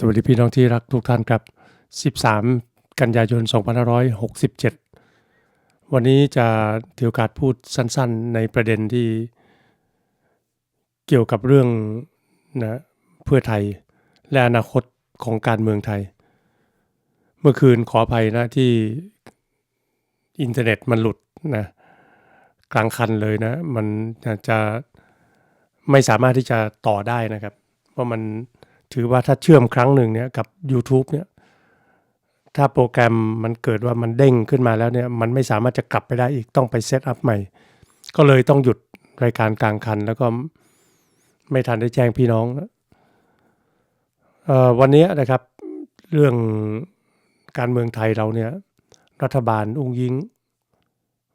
สวัสดีพี่น้องที่รักทุกท่านครับ 13 กันยายน 2567 วันนี้จะถือโอกาสพูดสั้นๆ ในประเด็นที่เกี่ยวกับเรื่องนะเพื่อไทยและอนาคตของการเมืองไทย เมื่อคืนขออภัยนะที่อินเทอร์เน็ตมันหลุดนะกลางคันเลยนะ มันจะไม่สามารถที่จะต่อได้นะครับ เพราะมัน ถือว่าถ้าเชื่อมครั้งหนึ่งเนี่ยกับ YouTube เนี่ยถ้าโปรแกรมมันเกิดว่ามันเด้งขึ้นมาแล้วเนี่ยมันไม่สามารถจะกลับไปได้อีกต้องไปเซตอัพใหม่ ก็เลยต้องหยุดรายการกลางคัน แล้วก็ไม่ทันได้แจ้งพี่น้องวันนี้นะครับเรื่องการเมืองไทยเราเนี่ยรัฐบาลอุ้งยิง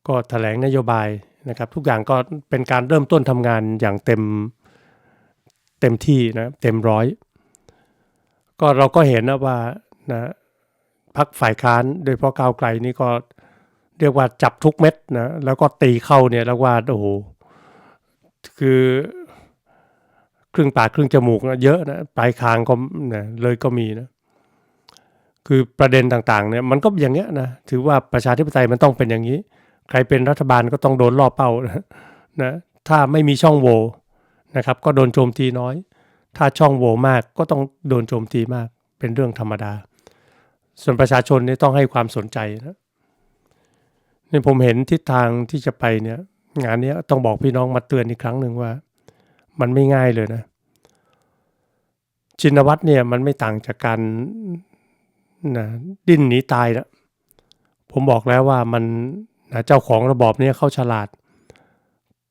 ก็ถแถลงนโยบายนะครับ ทุกอย่างก็เป็นการเริ่มต้นทำงานอย่างเต็มเต็มที่นะเต็มร้อย ก็เราก็เห็นนะว่านะพักฝ่ายค้านโดยเพราะก้าวไกลนี่ก็เรียกว่าจับทุกเม็ดนะแล้วก็ตีเข้าเนี่ยแล้วว่าโอ้โหคือครึ่งปากครึ่งจมูกนะเยอะนะปลายคางก็นะเลยก็มีนะคือประเด็นต่างๆเนี่ยมันก็อย่างเงี้ยนะถือว่าประชาธิปไตยมันต้องเป็นอย่างนี้ ใครเป็นรัฐบาลก็ต้องโดนล่อเป้านะนะถ้าไม่มีช่องโหว่นะครับ ก็โดนโจมตีน้อย ถ้าช่องโหว่มากก็ต้องโดนโจมตีมาก เป็นเรื่องธรรมดา ส่วนประชาชนนี่ต้องให้ความสนใจนะนี่ผมเห็นทิศทางที่จะไปเนี่ย งานนี้ต้องบอกพี่น้องมาเตือนอีกครั้งหนึ่งว่า มันไม่ง่ายเลยนะ ชินวัตรเนี่ยมันไม่ต่างจากการนะดิ้นหนีตายนะผมบอกแล้วว่ามันนะเจ้าของระบอบนี้เขาฉลาด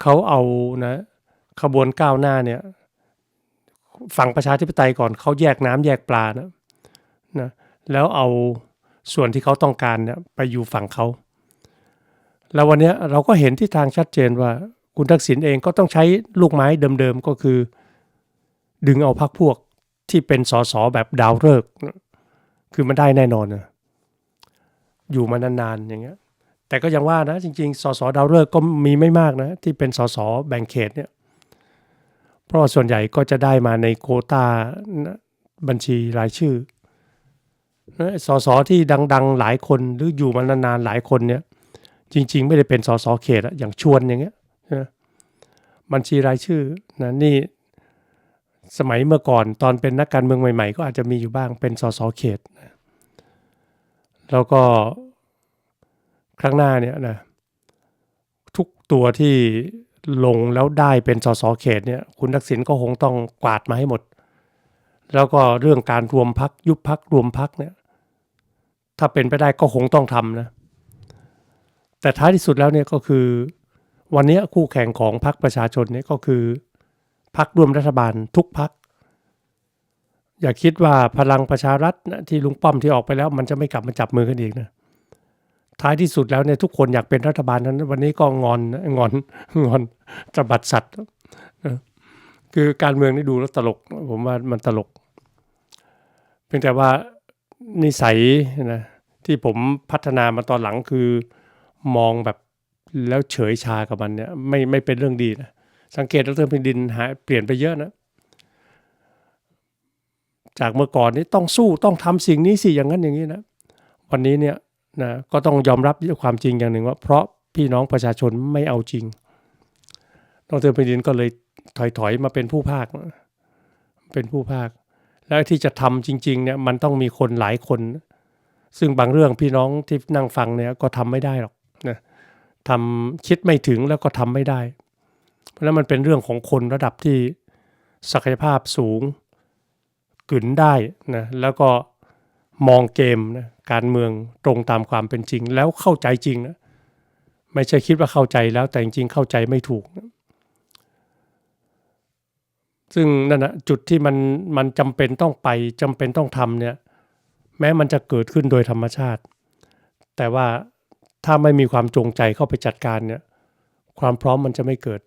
เขาเอานะขบวนก้าวหน้าเนี่ย ฝั่งประชาธิปไตยก่อนเขาแยกน้ำแยกปลานะนะแล้วเอาส่วนที่เขาต้องการเนี่ยไปอยู่ฝั่งเขา แล้ววันนี้เราก็เห็นที่ทางชัดเจนว่า คุณทักษิณเองก็ต้องใช้ลูกไม้เดิมๆก็คือ ดึงเอาพรรคพวกที่เป็นสสแบบดาวฤกษ์คือมันได้แน่นอนนะอยู่มานานๆอย่างเงี้ยแต่ก็ยังว่านะจริงๆสสดาวฤกษ์ก็มีไม่มากนะที่เป็นสสแบ่งเขตเนี่ย เพราะส่วนใหญ่ก็จะได้มาในโคตาบัญชีรายชื่อสสที่ดัง ๆ หลายคนหรืออยู่มานานๆหลายคนเนี่ย จริง ๆ ไม่ได้เป็นสสเขตอย่างชวนอย่างเงี้ยนะบัญชีรายชื่อนะนี่สมัยเมื่อก่อนตอนเป็นนักการเมืองใหม่ ๆ ก็อาจจะมีอยู่บ้างเป็นสสเขตนะแล้วก็ครั้งหน้าเนี่ยนะทุกตัวที่ ลงแล้วได้เป็นสสเขตเนี่ยคุณทักษิณก็คงต้องกวาดมาให้หมด แล้วก็เรื่องการรวมพักยุบพักรวมพักเนี่ยถ้าเป็นไปได้ก็คงต้องทำนะ แต่ท้ายที่สุดแล้วเนี่ยก็คือ วันนี้คู่แข่งของพรรคประชาชนเนี่ยก็คือพรรคร่วมรัฐบาลทุกพรรคอย่าคิดว่าพลังประชารัฐนะที่ลุงป้อมที่ออกไปแล้ว มันจะไม่กลับมาจับมือกันอีกนะ ท้ายที่สุดแล้วเนี่ยทุกคนอยากเป็นรัฐบาลนั้น วันนี้ก็งอนงอนงอนจะบัดสัตว์คือการเมืองนี่ดูแล้วตลก ผมว่ามันตลก เพียงแต่ว่านิสัยนะที่ผมพัฒนามาตอนหลังคือมองแบบแล้วเฉยชากับมันเนี่ยไม่ไม่เป็นเรื่องดีนะสังเกตแล้วเรื่องแผ่นดินหายเปลี่ยนไปเยอะนะจากเมื่อก่อนนี้ต้องสู้ต้องทำสิ่งนี้สิอย่างนั้นอย่างนี้นะ วันนี้เนี่ย นะก็ต้องยอมรับความจริงอย่างหนึ่งว่า เพราะพี่น้องประชาชนไม่เอาจริงดรแผ่นดินก็เลยถอยๆมาเป็นผู้ภาค เป็นผู้ภาค แล้วที่จะทำจริงๆเนี่ยมันต้องมีคนหลายคน ซึ่งบางเรื่องพี่น้องที่นั่งฟังเนี่ยก็ทำไม่ได้หรอกนะทำคิดไม่ถึงแล้วก็ทำไม่ได้ เพราะนั้นมันเป็นเรื่องของคนระดับที่ศักยภาพสูงกึนได้นะแล้วก็มองเกมนะ การเมืองตรงตามความเป็นจริง แล้วเข้าใจจริงนะไม่ใช่คิดว่าเข้าใจแล้วแต่จริงเข้าใจไม่ถูกนะซึ่งนั่นนะจุดที่มันมันจำเป็นต้องไปจำเป็นต้องทำเนี่ยแม้มันจะเกิดขึ้นโดยธรรมชาติ แต่ว่าถ้าไม่มีความจงใจเข้าไปจัดการเนี่ยความพร้อมมันจะไม่เกิด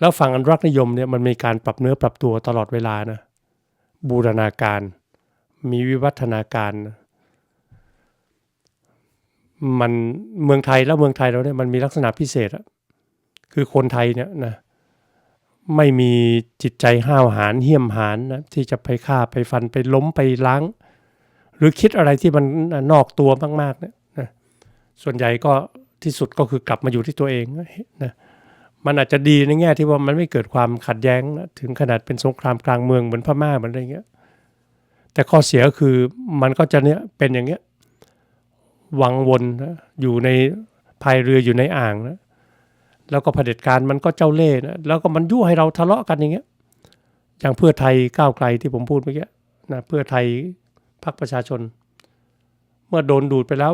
แล้วฝั่งอันรักนิยมเนี่ยมันมีการปรับเนื้อปรับตัวตลอดเวลานะบูรณาการ มีวิวัฒนาการ มันเมืองไทยแล้วเมืองไทยเราเนี่ยมันมีลักษณะพิเศษอะคือคนไทยเนี่ยนะไม่มีจิตใจห้าวหาญเหี้ยมหาญนะที่จะไปฆ่าไปฟันไปล้มไปล้าง หรือคิดอะไรที่มันนอกตัวมากๆเนี่ยนะส่วนใหญ่ก็ที่สุดก็คือกลับมาอยู่ที่ตัวเองนะมันอาจจะดีในแง่ที่ว่ามันไม่เกิดความขัดแย้งนะถึงขนาดเป็นสงครามกลางเมืองเหมือนพม่าเหมือนอะไรเงี้ยแต่ข้อเสียก็คือมันก็จะเนี้ยเป็นอย่างเงี้ย วังวนนะอยู่ในพายเรืออยู่ในอ่างนะแล้วก็เผด็จการมันก็เจ้าเล่ห์นะแล้วก็มันยั่วให้เราทะเลาะกันอย่างเงี้ยอย่างเพื่อไทยก้าวไกลที่ผมพูดเมื่อกี้นะเพื่อไทยพรรคประชาชน เมื่อโดนดูดไปแล้ว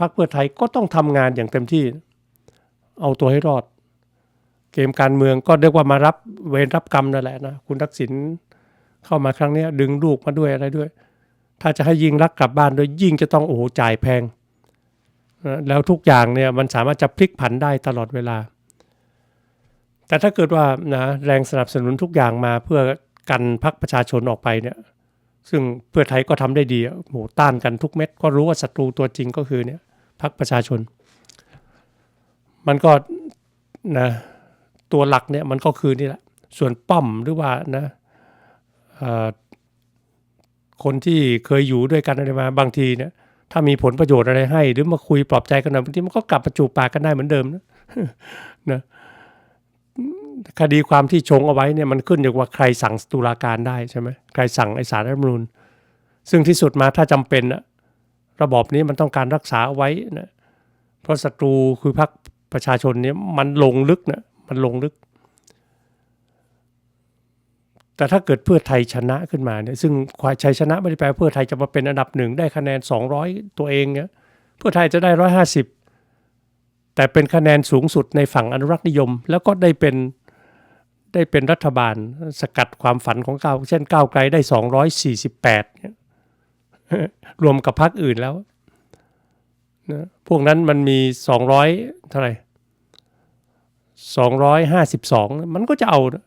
พรรคเพื่อไทยก็ต้องทำงานอย่างเต็มที่ เอาตัวให้รอด เกมการเมืองก็เรียกว่ามารับเวรรับกรรมนั่นแหละนะคุณทักษิณเข้ามาครั้งนี้ดึงลูกมาด้วยอะไรด้วย ถ้าจะให้ยิงรักกลับบ้านโดยยิ่งจะต้องโอ้โหจ่ายแพง แล้วทุกอย่างเนี่ยมันสามารถจะพลิกผันได้ตลอดเวลา แต่ถ้าเกิดว่านะแรงสนับสนุนทุกอย่างมาเพื่อกันพักประชาชนออกไปเนี่ย ซึ่งเพื่อไทยก็ทำได้ดีโหต้านกันทุกเม็ด ก็รู้ว่าศัตรูตัวจริงก็คือเนี่ยพักประชาชน มันก็นะตัวหลักเนี่ยมันก็คือนี่แหละ ส่วนป้อมหรือว่านะ คนที่เคยอยู่ด้วยกันอะไรมาบางทีเนี่ย ถ้ามีผลประโยชน์อะไรให้ หรือมาคุยปลอบใจกันหน่อยบางทีมันก็กลับประจูบปากกันได้เหมือนเดิมนะนะคดีความที่ชงเอาไว้เนี่ยมันขึ้นอยู่ว่าใครสั่งตุลาการได้ใช่ไหมใครสั่งไอสารรัฐมนูญซึ่งที่สุดมาถ้าจำเป็นนะระบอบนี้มันต้องการรักษาเอาไว้นะเพราะศัตรูคือพรรคประชาชนเนี่ยมันลงลึกนะมันลงลึก แต่ถ้าเกิดเพื่อไทยชนะขึ้นมาเนี่ยซึ่งความชัยชนะไม่ได้แปลเพื่อไทยจะมาเป็นอันดับหนึ่งได้คะแนน 200 ตัวเองเนี่ยเพื่อไทยจะได้ 150 แต่เป็นคะแนนสูงสุดในฝั่งอนุรักษ์นิยม แล้วก็ได้เป็นได้เป็นรัฐบาลสกัดความฝันของก้าวเช่นก้าวไกลได้ 248เนี่ยรวมกับพรรคอื่นแล้วนะพวกนั้นมันมี 200 เท่าไหร่252 มันก็จะเอานะ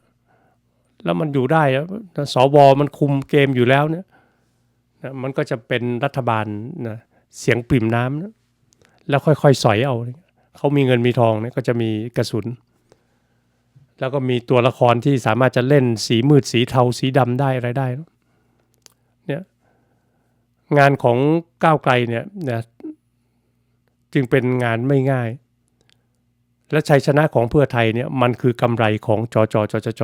แล้วมันอยู่ได้แล้วสวมันคุมเกมอยู่แล้วเนี่ยนะมันก็จะเป็นรัฐบาลนะเสียงปริ่มน้ำนะแล้วค่อยๆ สอยเอาเขามีเงินมีทองเนี่ยก็จะมีกระสุน แล้วก็มีตัวละครที่สามารถจะเล่นสีมืดสีเทาสีดำได้อะไรได้เนี่ยงานของก้าวไกลเนี่ยนะจึงเป็นงานไม่ง่าย และชัยชนะของเพื่อไทยเนี่ยมันคือกำไรของจจจจจ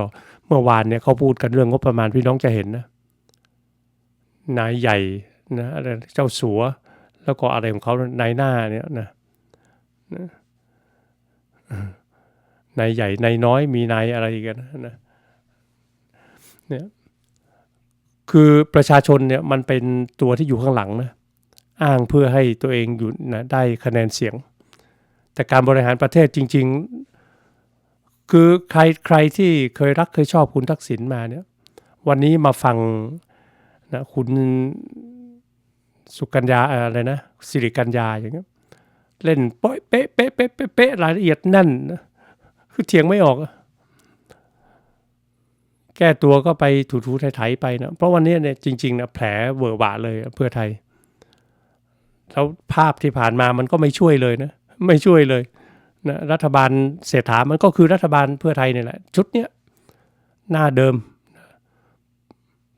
เมื่อวานเนี่ยเขาพูดกันเรื่องงบประมาณพี่น้องจะเห็นนะนายใหญ่นะอะไรเจ้าสัว แล้วก็อะไรของเขานายหน้าเนี่ยนะนะนายใหญ่นายน้อยมีนายอะไรกันนะเนี่ยคือประชาชนเนี่ยมันเป็นตัวที่อยู่ข้างหลังนะอ้างเพื่อให้ตัวเองอยู่นะได้คะแนนเสียง แต่การบริหารประเทศจริง ๆ คือใครใครที่เคยรักเคยชอบคุณทักษิณมาเนี่ยวันนี้มาฟังนะคุณสุกัญญาอะไรนะสิริกัญญาอย่างเงี้ยเล่นเป๊ะเป๊ะเป๊ะเป๊ะเป๊ะรายละเอียดแน่นนะคือเถียงไม่ออก แก้ตัวก็ไปถูๆไถๆไปนะเพราะวันนี้เนี่ยจริงๆนะแผลเวอะหวะเลยเพื่อไทย แล้วภาพที่ผ่านมามันก็ไม่ช่วยเลยนะ ไม่ช่วยเลยนะรัฐบาลเศรษฐามันก็คือรัฐบาลเพื่อไทยนี่แหละชุดเนี้ยหน้าเดิม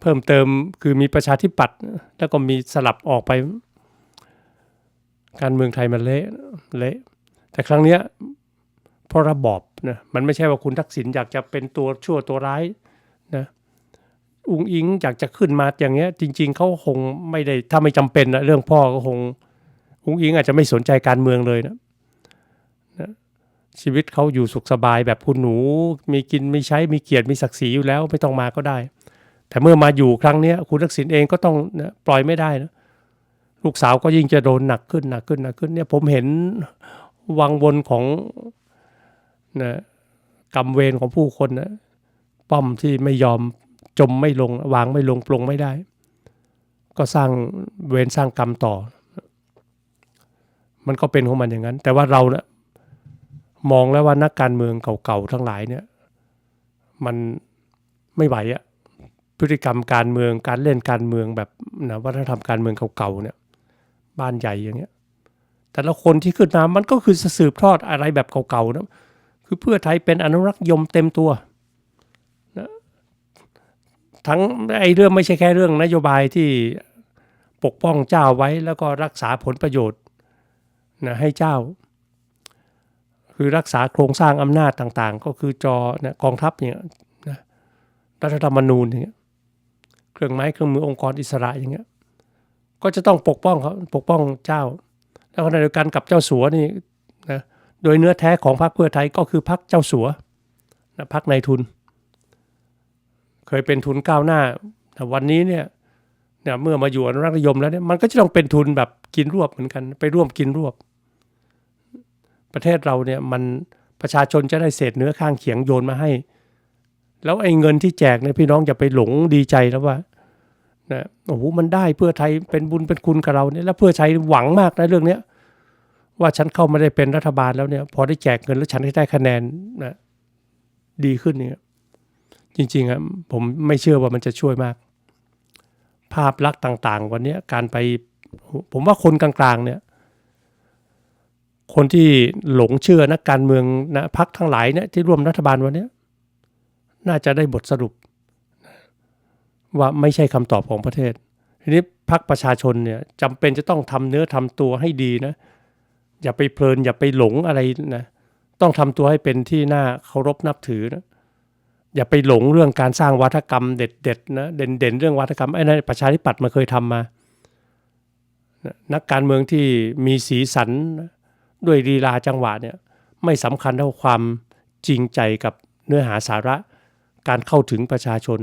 เพิ่มเติมคือมีประชาธิปัตย์แล้วก็มีสลับออกไป การเมืองไทยมันเละเละแต่ครั้งเนี้ยเพราะระบอบนะมันไม่ใช่ว่าคุณทักษิณอยากจะเป็นตัวชั่วตัวร้ายนะอุงอิงอยากจะขึ้นมาอย่างเงี้ย จริง ๆเขาคงไม่ได้ถ้าไม่จำเป็นนะเรื่องพ่อก็คงอุงอิงอาจจะไม่สนใจการเมืองเลยนะ ชีวิตเขาอยู่สุขสบายแบบคุณหนู มีกินมีใช้มีเกียรติมีศักดิ์ศรีอยู่แล้วไม่ต้องมาก็ได้ แต่เมื่อมาอยู่ครั้งนี้คุณทักษิณเองก็ต้องนะปล่อยไม่ได้นะลูกสาวก็ยิ่งจะโดนหนักขึ้นหนักขึ้นหนักขึ้นเนี่ยผมเห็นวังวนของนะกรรมเวรของผู้คนนะป้อมที่ไม่ยอมจมไม่ลง วางไม่ลงปลงไม่ได้ ก็สร้างเวรสร้างกรรมต่อ มันก็เป็นของมันอย่างนั้น แต่ว่าเราเนะี่ย มองแล้วว่านักการเมืองเก่าๆทั้งหลายเนี่ย มันไม่ไหวอะพฤติกรรมการเมืองการเล่นการเมืองแบบนะวัฒนธรรมการเมืองเก่าๆเนี่ย บ้านใหญ่อย่างเงี้ย แต่ละคนที่ขึ้นมามันก็คือสืบทอดอะไรแบบเก่าๆนะคือเพื่อไทยเป็นอนุรักษ์ยมเต็มตัวนะทั้งไอ้เรื่องไม่ใช่แค่เรื่องนโยบายที่ปกป้องเจ้าไว้แล้วก็รักษาผลประโยชน์นะให้เจ้า คือรักษาโครงสร้างอำนาจต่างๆ ก็คือจอนะกองทัพเนี่ยนะรัฐธรรมนูญอย่างเงี้ยเครื่องไม้เครื่องมือองค์กรอิสระอย่างเงี้ยก็จะต้องปกป้องเขาปกป้องเจ้า แล้วขณะเดียวกันกับเจ้าสัวนี่นะโดยเนื้อแท้ของพรรคเพื่อไทยก็คือพรรคเจ้าสัวนะพรรคนายทุน เคยเป็นทุนก้าวหน้าแต่วันนี้เนี่ยเนี่ยเมื่อมาอยู่อนุรักษ์นิยมแล้วเนี่ยมันก็จะต้องเป็นทุนแบบกินรวบเหมือนกัน ไปร่วมกินรวบ ประเทศเราเนี่ยมันประชาชนจะได้เศษเนื้อข้างเขียงโยนมาให้ แล้วไอ้เงินที่แจกเนี่ยพี่น้องอย่าไปหลงดีใจแล้วว่านะโอ้โหมันได้เพื่อไทยเป็นบุญเป็นคุณกับเราเนี่ยแล้วเพื่อไทยหวังมากนะเรื่องเนี้ยว่าฉันเข้ามาได้เป็นรัฐบาลแล้วเนี่ย พอได้แจกเงินแล้วฉันได้คะแนนนะดีขึ้นเนี่ยจริงๆอะผมไม่เชื่อว่ามันจะช่วยมาก ภาพลักษณ์ต่าง ๆ วันนี้การไปผมว่าคนกลางๆเนี่ย คนที่หลงเชื่อนักการเมืองนะพักทั้งหลายเนี่ยที่ร่วมรัฐบาลวันนี้น่าจะได้บทสรุป ว่าไม่ใช่คำตอบของประเทศ ทีนี้พักประชาชนเนี่ยจำเป็นจะต้องทำเนื้อทำตัวให้ดีนะ อย่าไปเพลิน อย่าไปหลงอะไรนะต้องทำตัวให้เป็นที่น่าเคารพนับถือนะอย่าไปหลงเรื่องการสร้างวัฒกรรมเด็ดๆนะเด่นๆเรื่องวัฒกรรมไอ้นั่นประชาธิปัตย์มาเคยทำมานะนักการเมืองที่มีสีสันนะ ด้วยลีลาจังหวะเนี่ยไม่สำคัญเท่าความจริงใจกับเนื้อหาสาระการเข้าถึงประชาชน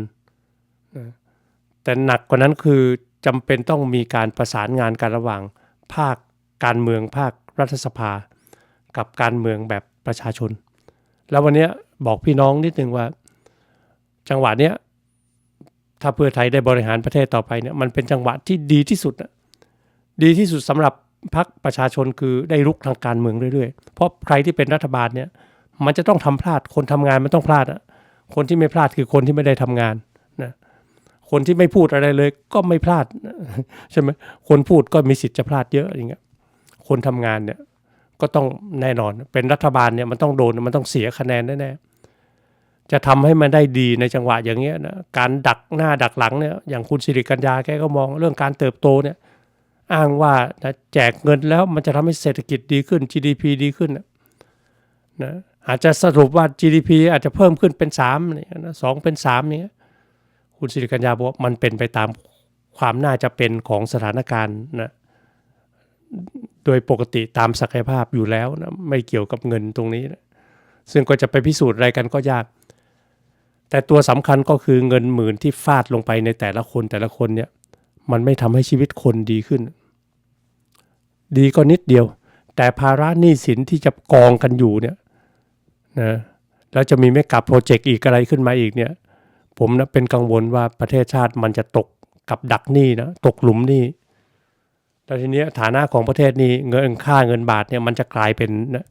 แต่หนักกว่านั้นคือจำเป็นต้องมีการประสานงานกันระหว่าง ภาคการเมืองภาครัฐสภา กับการเมืองแบบประชาชน แล้ววันนี้บอกพี่น้องนิดนึงว่า จังหวะเนี้ยถ้าเพื่อไทยได้บริหารประเทศต่อไปเนี่ยมันเป็นจังหวะที่ดีที่สุดนะดีที่สุดสำหรับ พรรคประชาชนคือได้รุกทางการเมืองเรื่อยๆ เพราะใครที่เป็นรัฐบาลเนี่ยมันจะต้องทำพลาด คนทำงานมันต้องพลาดอะคนที่ไม่พลาดคือคนที่ไม่ได้ทำงานนะคนที่ไม่พูดอะไรเลยก็ไม่พลาดใช่ไหมคนพูดก็มีสิทธิ์จะพลาดเยอะอย่างเงี้ยคนทำงานเนี่ยก็ต้องแน่นอน เป็นรัฐบาลเนี่ยมันต้องโดนมันต้องเสียคะแนนแน่ๆจะทำให้มันได้ดีในจังหวะอย่างเงี้ยนะการดักหน้าดักหลังเนี่ยอย่างคุณสิริกัญญาแกก็มองเรื่องการเติบโตเนี่ย อ้างว่านะแจกเงินแล้วมันจะทำให้เศรษฐกิจดีขึ้น GDP ดีขึ้นนะอาจจะสรุปว่า GDP อาจจะเพิ่มขึ้นเป็น3เนี่ยนะสองเป็น3เนี่ยคุณสิริกัญญาบอกมันเป็นไปตามความน่าจะเป็นของสถานการณ์นะโดยปกติตามศักยภาพอยู่แล้วนะไม่เกี่ยวกับเงินตรงนี้นะซึ่งก็จะไปพิสูจน์อะไรกันก็ยาก แต่ตัวสำคัญก็คือเงินหมื่นที่ฟาดลงไปในแต่ละคนแต่ละคนเนี่ยมันไม่ทำให้ชีวิตคนดีขึ้น ดีก็นิดเดียว แต่ภาระหนี้สินที่จะกองกันอยู่เนี่ยนะแล้วจะมีไม่กับโปรเจกต์อีกอะไรขึ้นมาอีกเนี่ยผมนะเป็นกังวลว่าประเทศชาติมันจะตกกับดักหนี้นะตกหลุมหนี้แล้วทีนี้ฐานะของประเทศนี้เงินค่าเงินบาทเนี่ยมันจะกลายเป็นนะ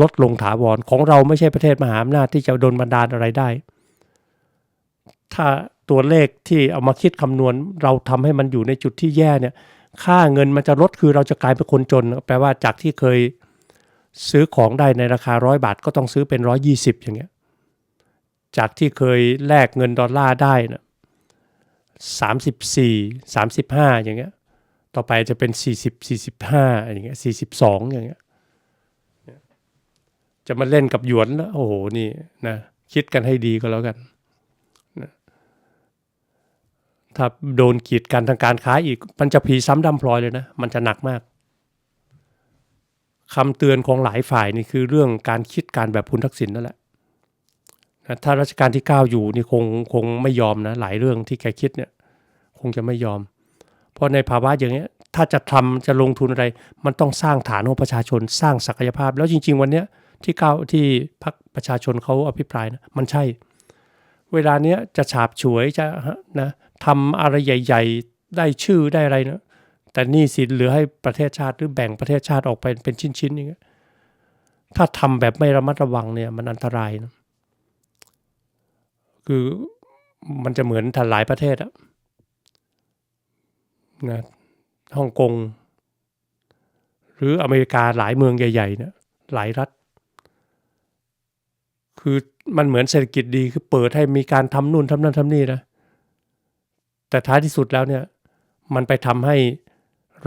ลดลงถาวรของเราไม่ใช่ประเทศมหาอำนาจที่จะโดนบันดาลอะไรได้ ถ้าตัวเลขที่เอามาคิดคำนวณเราทำให้มันอยู่ในจุดที่แย่เนี่ย ค่าเงินมันจะลดคือเราจะกลายเป็นคนจน แปลว่าจากที่เคยซื้อของได้ในราคาร้อยบาท ก็ต้องซื้อเป็นร้อยี่สิบอย่างเงี้ยจากที่เคยแลกเงินดอลลาร์ได้นะสามสิบสี่สามสิบห้าอย่างเงี้ยต่อไปจะเป็นสี่สิบสี่สิบห้าอย่างเงี้ยสี่สิบสองอย่างเงี้ยจะมาเล่นกับหยวนแล้วโอ้โหนี่นะคิดกันให้ดีก็แล้วกัน ถ้าโดนกีดกันทางการค้าอีก มันจะผีซ้ำดำพลอยเลยนะ มันจะหนักมากคำเตือนของหลายฝ่ายนี่คือเรื่องการคิดการแบบคุณทักษิณนั่นแหละถ้ารัชกาลที่ 9 อยู่นี่คงคงไม่ยอมนะ หลายเรื่องที่แกคิดเนี่ย คงจะไม่ยอม เพราะในภาวะอย่างเงี้ถ้าจะทำจะลงทุนอะไร มันต้องสร้างฐานของประชาชนสร้างศักยภาพ แล้วจริง ๆ วันเนี้ยที่เก้าที่พักประชาชนเขาอภิปรายนะมันใช่ เวลาเนี้ยจะฉาบฉวยจะนะทำอะไรใหญ่ ๆ ได้ชื่อได้อะไรนะแต่นี่สินเหลือให้ประเทศชาติหรือแบ่งประเทศชาติออกไปเป็นชิ้นๆอย่างเงี้ยถ้าทำแบบไม่ระมัดระวังเนี่ยมันอันตรายนะคือมันจะเหมือนทลายประเทศอะนะฮ่องกง หรืออเมริกาหลายเมืองใหญ่ๆเนี่ยหลายรัฐ คือ มันเหมือนเศรษฐกิจดีคือเปิดให้มีการทำนู่นทำนั่นทำนี่นะ แต่ท้ายที่สุดแล้วเนี่ย มันไปทำให้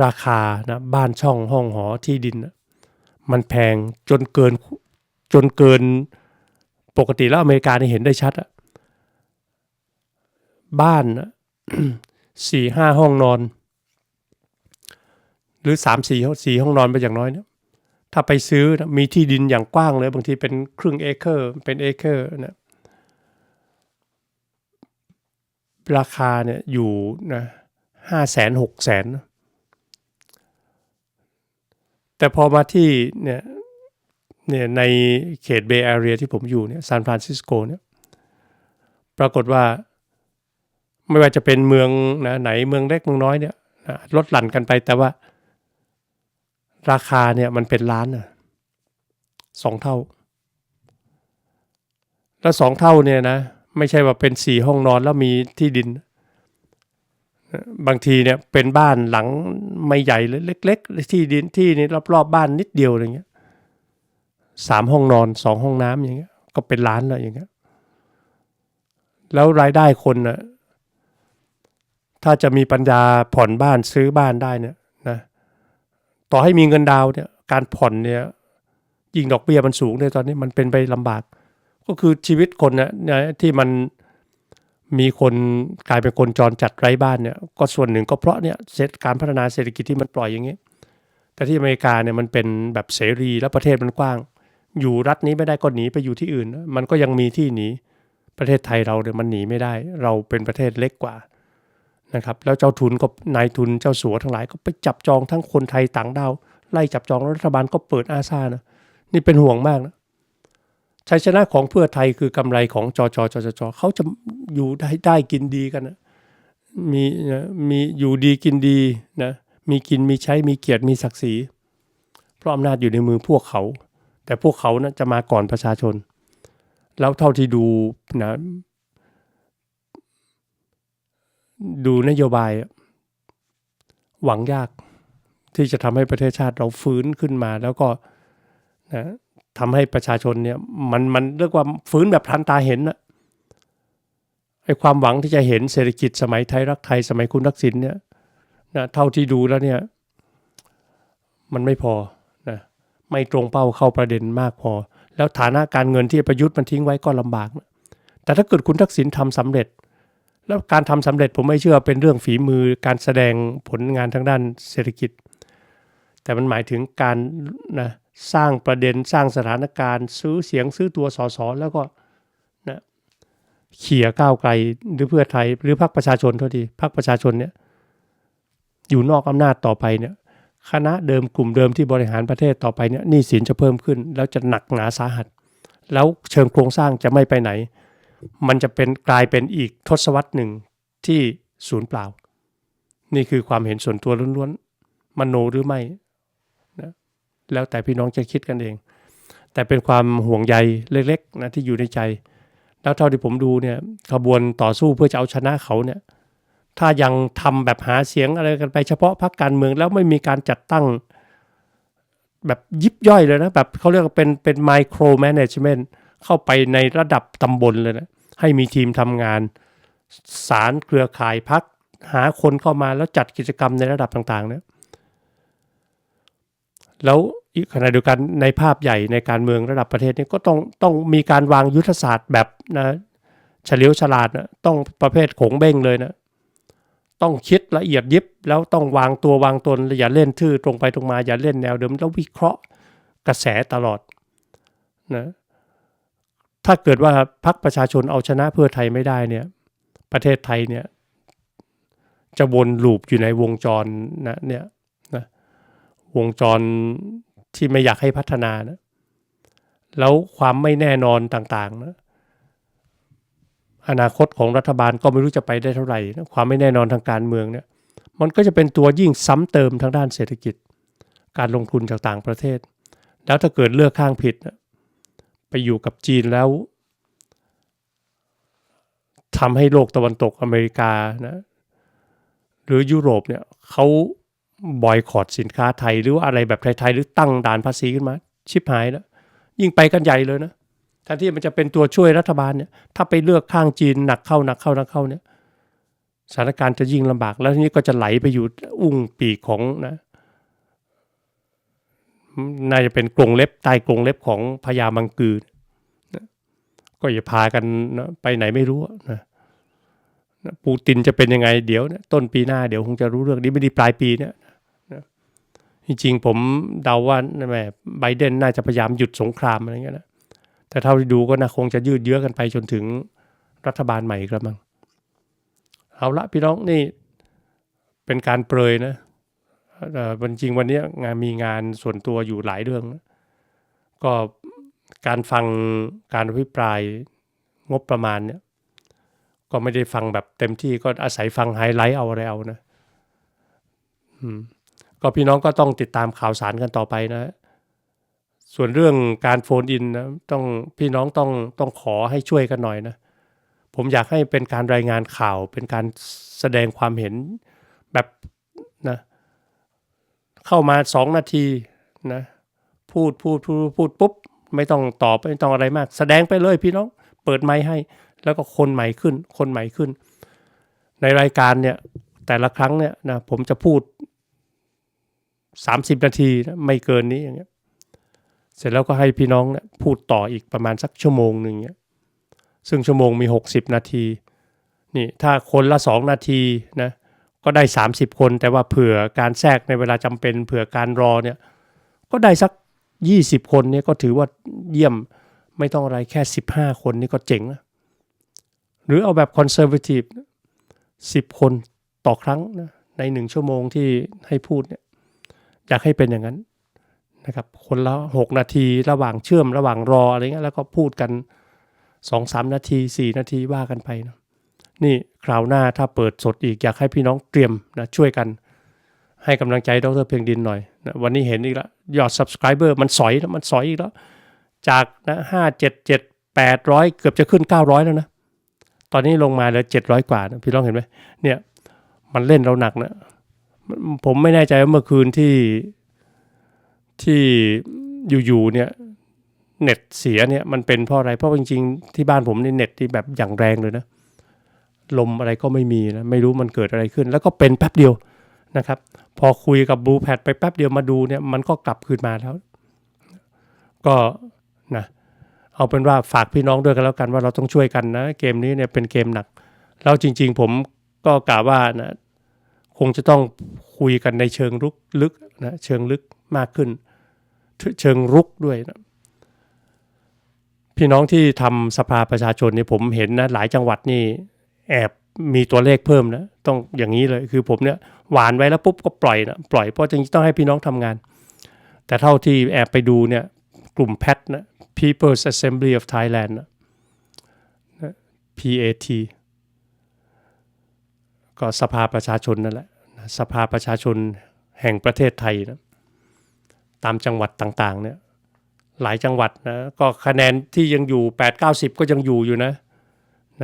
ราคานะบ้านช่องห้องหอที่ดิน มันแพงจนเกินจนเกินปกติแล้วอเมริกาเนี่เห็นได้ชัดอะบ้านสี่ห้าห้องนอน หรือสามสี่สี่ห้องนอนไปอย่างน้อยเนี่ย ถ้าไปซื้อมีที่ดินอย่างกว้างเลย บางทีเป็นครึ่งเอเคอร์ เป็นเอเคอร์นะราคาเนี่ยอยู่นะห้าแสนหกแสนแต่พอมาที่เนี่ยเนี่ยในเขตเบย์แอเรียที่ผมอยู่เนี่ยซานฟรานซิสโกเนี่ยปรากฏว่าไม่ว่าจะเป็นเมืองนะไหนเมืองเล็กเมืองน้อยเนี่ยลดหลั่นกันไปแต่ว่า ราคาเนี่ยมันเป็นล้านอะสองเท่า แล้วสองเท่าเนี่ยนะ ไม่ใช่ว่าเป็นสี่ห้องนอนแล้วมีที่ดิน บางทีเนี่ยเป็นบ้านหลังไม่ใหญ่เลยเล็ก ๆ ที่ดินที่นี่รอบๆบบ้านนิดเดียวอะไรเงี้ยสามห้องนอนสองห้องน้ำอย่างเงี้ย ก็เป็นล้านแล้วอย่างเงี้ย แล้วรายได้คนนะถ้าจะมีปัญญาผ่อนบ้านซื้อบ้านได้เนี่ย ต่อให้มีเงินดาวเนี่ยการผ่อนเนี่ยยิ่งดอกเบี้ยมันสูงเนี่ยตอนนี้มันเป็นไปลำบาก ก็คือชีวิตคนนะที่มันมีคนกลายเป็นคนจรจัดไร้บ้านเนี่ยก็ส่วนหนึ่งก็เพราะเนี่ยเศรษฐการพัฒนาเศรษฐกิจที่มันปล่อยอย่างนี้ แต่ที่อเมริกาเนี่ยมันเป็นแบบเสรีและประเทศมันกว้าง อยู่รัฐนี้ไม่ได้ก็หนีไปอยู่ที่อื่น มันก็ยังมีที่หนีประเทศไทยเราเนี่ยมันหนีไม่ได้ เราเป็นประเทศเล็กกว่า นะครับแล้วเจ้าทุนก็นายทุนเจ้าสัวทั้งหลายก็ไปจับจองทั้งคนไทยต่างดาว ไล่จับจองรัฐบาลก็เปิดอาซานะนี่เป็นห่วงมากนะชัยชนะของเพื่อไทยคือกำไรของจอจอจอจอจอเขาจะอยู่ได้ได้กินดีกันนะมีนะมีอยู่ดีกินดีนะมีกินมีใช้มีเกียรติมีศักดิ์ศรีเพราะอำนาจอยู่ในมือพวกเขา แต่พวกเขานะจะมาก่อนประชาชน แล้วเท่าที่ดูนะ ดูนโยบาย หวังยากที่จะทำให้ประเทศชาติเราฟื้นขึ้นมา แล้วก็นะทำให้ประชาชนเนี่ยมันมันเรียกว่าฟื้นแบบทันตาเห็นนะไอ้ความหวังที่จะเห็นเศรษฐกิจสมัยไทยรักไทยสมัยคุณทักษิณเนี่ยนะเท่าที่ดูแล้วเนี่ย มันไม่พอนะไม่ตรงเป้าเข้าประเด็นมากพอ แล้วฐานะการเงินที่ประยุทธ์มันทิ้งไว้ก็ลำบาก แต่ถ้าเกิดคุณทักษิณทำสำเร็จ แล้วการทำสำเร็จผมไม่เชื่อเป็นเรื่องฝีมือการแสดงผลงานทางด้านเศรษฐกิจ แต่มันหมายถึงการนะสร้างประเด็นสร้างสถานการณ์ ซื้อเสียงซื้อตัวสสแล้วก็นะเขี่ยก้าวไกลหรือเพื่อไทยหรือพรรคประชาชนเท่าทีพรรคประชาชนเนี่ยอยู่นอกอำนาจต่อไปเนี่ยคณะเดิมกลุ่มเดิมที่บริหารประเทศต่อไปเนี่ยหนี้สินจะเพิ่มขึ้น แล้วจะหนักหนาสาหัส แล้วเชิงโครงสร้างจะไม่ไปไหน มันจะเป็นกลายเป็นอีกทศวรรษหนึ่งที่ศูนย์เปล่า นี่คือความเห็นส่วนตัวล้วนๆมโนหรือไม่แล้วแต่พี่น้องจะคิดกันเอง แต่เป็นความห่วงใยเล็กๆนะที่อยู่ในใจ แล้วเท่าที่ผมดูเนี่ยขบวนต่อสู้เพื่อจะเอาชนะเขาเนี่ยถ้ายังทำแบบหาเสียงอะไรกันไปเฉพาะพรรคการเมืองแล้วไม่มีการจัดตั้งแบบยิบย่อยเลยนะแบบเขาเรียกว่าเป็นเป็นไมโครแมネจเมนต์ เข้าไปในระดับตำบลเลยนะให้มีทีมทำงาน สารเครือข่ายพัก หาคนเข้ามาแล้วจัดกิจกรรมในระดับต่างๆเนี่ยแล้วขณะเดียวกันในภาพใหญ่ในการเมืองระดับประเทศนี้ก็ต้องต้องมีการวางยุทธศาสตร์แบบนะเฉลียวฉลาดนะต้องประเภทโขงเบ้งเลยนะต้องคิดละเอียดยิบแล้วต้องวางตัววางตนอย่าเล่นทื่อตรงไปตรงมาอย่าเล่นแนวเดิมแล้ววิเคราะห์กระแสตลอดนะ ถ้าเกิดว่าพรรคประชาชนเอาชนะเพื่อไทยไม่ได้เนี่ย ประเทศไทยเนี่ย จะวนลูปอยู่ในวงจรนะเนี่ยนะวงจรที่ไม่อยากให้พัฒนานะแล้วความไม่แน่นอนต่างๆนะอนาคตของรัฐบาลก็ไม่รู้จะไปได้เท่าไหร่นะความไม่แน่นอนทางการเมืองเนี่ย มันก็จะเป็นตัวยิ่งซ้ำเติมทางด้านเศรษฐกิจ การลงทุนจากต่างประเทศ แล้วถ้าเกิดเลือกข้างผิดนะ ไปอยู่กับจีนแล้วทำให้โลกตะวันตกอเมริกานะหรือยุโรปเนี่ยเขาบอยคอรดสินค้าไทยหรือว่าอะไรแบบไทยๆหรือตั้งด่านภาษีขึ้นมา ชิบหายแล้วยิ่งไปกันใหญ่เลยนะแทนที่มันจะเป็นตัวช่วยรัฐบาลเนี่ยถ้าไปเลือกข้างจีนหนักเข้าหนักเข้าหนักเข้าเนี่ยสถานการณ์จะยิ่งลำบาก แล้วทีนี้ก็จะไหลไปอยู่อุ้งปีกของนะ น่าจะเป็นกรงเล็บใต้กรงเล็บของพญามังกือนะก็อย่าพากันนะไปไหนไม่รู้นะปูตินจะเป็นยังไงเดี๋ยวนี่ยต้นปีหน้าเดี๋ยวคงจะรู้เรื่องนี้ไม่ดีปลายปีเนี่ยจริงๆผมเดาว่าแม่ไบเดนน่าจะพยายามหยุดสงครามอะไรเงี้ยนะแต่เท่าที่ดูก็นะคงจะยืดเยื้อกันไปจนถึงรัฐบาลใหม่อีกแล้วมั้งเอาละพี่น้องนี่เป็นการเปรยนะ เอ่อจริงๆวันนี้งานมีงานส่วนตัวอยู่หลายเรื่อง ก็การฟังการอภิปรายงบประมาณเนี่ยก็ไม่ได้ฟังแบบเต็มที่ก็อาศัยฟังไฮไลท์เอาอะไรเอานะอืมก็พี่น้องก็ต้องติดตามข่าวสารกันต่อไปนะ ส่วนเรื่องการโฟนอินนะต้องพี่น้องต้องต้องขอให้ช่วยกันหน่อยนะ ผมอยากให้เป็นการรายงานข่าว เป็นการแสดงความเห็นแบบนะ เข้ามาสองนาทีนะพูดพูดพูดพูดปุ๊บ ไม่ต้องตอบไม่ต้องอะไรมาก แสดงไปเลยพี่น้องเปิดไมค์ให้ แล้วก็คนใหม่ขึ้น คนใหม่ขึ้น ในรายการเนี่ยแต่ละครั้งเนี่ยนะผมจะพูด 30 นาทีนะไม่เกินนี้อย่างเงี้ยเสร็จแล้วก็ให้พี่น้องเนี่ยพูดต่ออีกประมาณสักชั่วโมงหนึ่งเนี่ยซึ่งชั่วโมงมี 60 นาทีนี่ถ้าคนละ 2 นาทีนะ ก็ได้ 30 คน แต่ว่าเผื่อการแทรกในเวลาจำเป็น เผื่อการรอเนี่ยก็ได้สัก 20 คนเนี่ยก็ถือว่าเยี่ยมไม่ต้องอะไรแค่ 15 คนนี่ก็เจ๋งนะหรือเอาแบบคอนเซอร์วทีฟสิบคนต่อครั้งนะในหนึ่งชั่วโมงที่ให้พูดเนี่ยอยากให้เป็นอย่างนั้นนะครับคนละหกนาทีระหว่างเชื่อมระหว่างรออะไรเงี้ยแล้วก็พูดกันสองสามนาทีสี่นาทีว่ากันไปนะ นี่คราวหน้าถ้าเปิดสดอีกอยากให้พี่น้องเตรียมนะช่วยกัน ให้กำลังใจดรเพียงดินหน่อยนะวันนี้เห็นอีกแล้วยอด subscriber มันสอยนะมันสอยอีกแล้ว จากนะห้าเจ็ดเจ็ดแปดร้อยเกือบจะขึ้นเก้าร้อยแล้วนะ ตอนนี้ลงมาเหลือเจ็ดร้อยกว่านะพี่น้องเห็นไหมเนี่ยมันเล่นเราหนักนะผมไม่แน่ใจว่าเมื่อคืนที่ที่อยู่ๆเนี่ยเน็ตเสียเนี่ยมันเป็นเพราะอะไร เพราะจริงๆที่บ้านผมนี่เน็ตที่แบบอย่างแรงเลยนะ ลมอะไรก็ไม่มีนะไม่รู้มันเกิดอะไรขึ้น แล้วก็เป็นแป๊บเดียวนะครับ พอคุยกับบลูแพดไปแป๊บเดียวมาดูเนี่ยมันก็กลับคืนมาแล้ว ก็นะเอาเป็นว่าฝากพี่น้องด้วยกันแล้วกันว่าเราต้องช่วยกันนะ เกมนี้เนี่ยเป็นเกมหนัก แล้วจริง ๆ ผมก็กล่าวว่านะคงจะต้องคุยกันในเชิงรุกลึกนะเชิงลึกมากขึ้น เชิงรุกด้วยนะพี่น้องที่ทำสภาประชาชนเนี่ยผมเห็นนะหลายจังหวัดนี่ แอบมีตัวเลขเพิ่มนะต้องอย่างนี้เลยคือผมเนี่ยหวานไว้แล้วปุ๊บก็ปล่อยนะปล่อยเพราะจริงๆต้องให้พี่น้องทำงาน แต่เท่าที่แอบไปดูเนี่ยกลุ่มแพทนะ People's Assembly of Thailand นะ PAT ก็สภาประชาชนนั่นแหละสภาประชาชนแห่งประเทศไทยนะตามจังหวัดต่างๆเนี่ยหลายจังหวัดนะก็คะแนนที่ยังอยู่ 8-90 ก็ยังอยู่อยู่นะ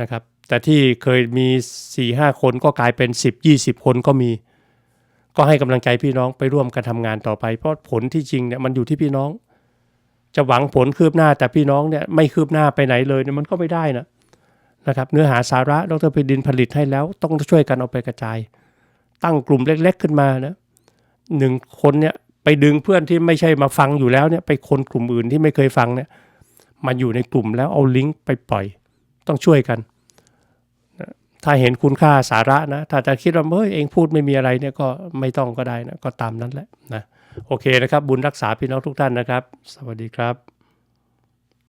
นะครับ แต่ที่เคยมี4-5คนก็กลายเป็น 10-20 คนก็มี ก็ให้กำลังใจพี่น้องไปร่วมกันทำงานต่อไป เพราะผลที่จริงเนี่ยมันอยู่ที่พี่น้อง จะหวังผลคืบหน้าแต่พี่น้องเนี่ยไม่คืบหน้าไปไหนเลยเนี่ยมันก็ไม่ได้นะนะครับเนื้อหาสาระดรพิดินผลิตให้แล้ว ต้องช่วยกันเอาไปกระจาย ตั้งกลุ่มเล็ก ๆ ขึ้นมานะหนึ่งคนเนี่ยไปดึงเพื่อนที่ไม่ใช่มาฟังอยู่แล้วเนี่ยไปคนกลุ่มอื่นที่ไม่เคยฟังเนี่ยมาอยู่ในกลุ่มแล้วเอาลิงก์ไปปล่อย ต้องช่วยกัน ถ้าเห็นคุณค่าสาระนะ ถ้าจะคิดว่าเฮ้ยเองพูดไม่มีอะไรเนี่ยก็ไม่ต้องก็ได้นะ ก็ตามนั้นแหละนะ โอเคนะครับ บุญรักษาพี่น้องทุกท่านนะครับ สวัสดีครับ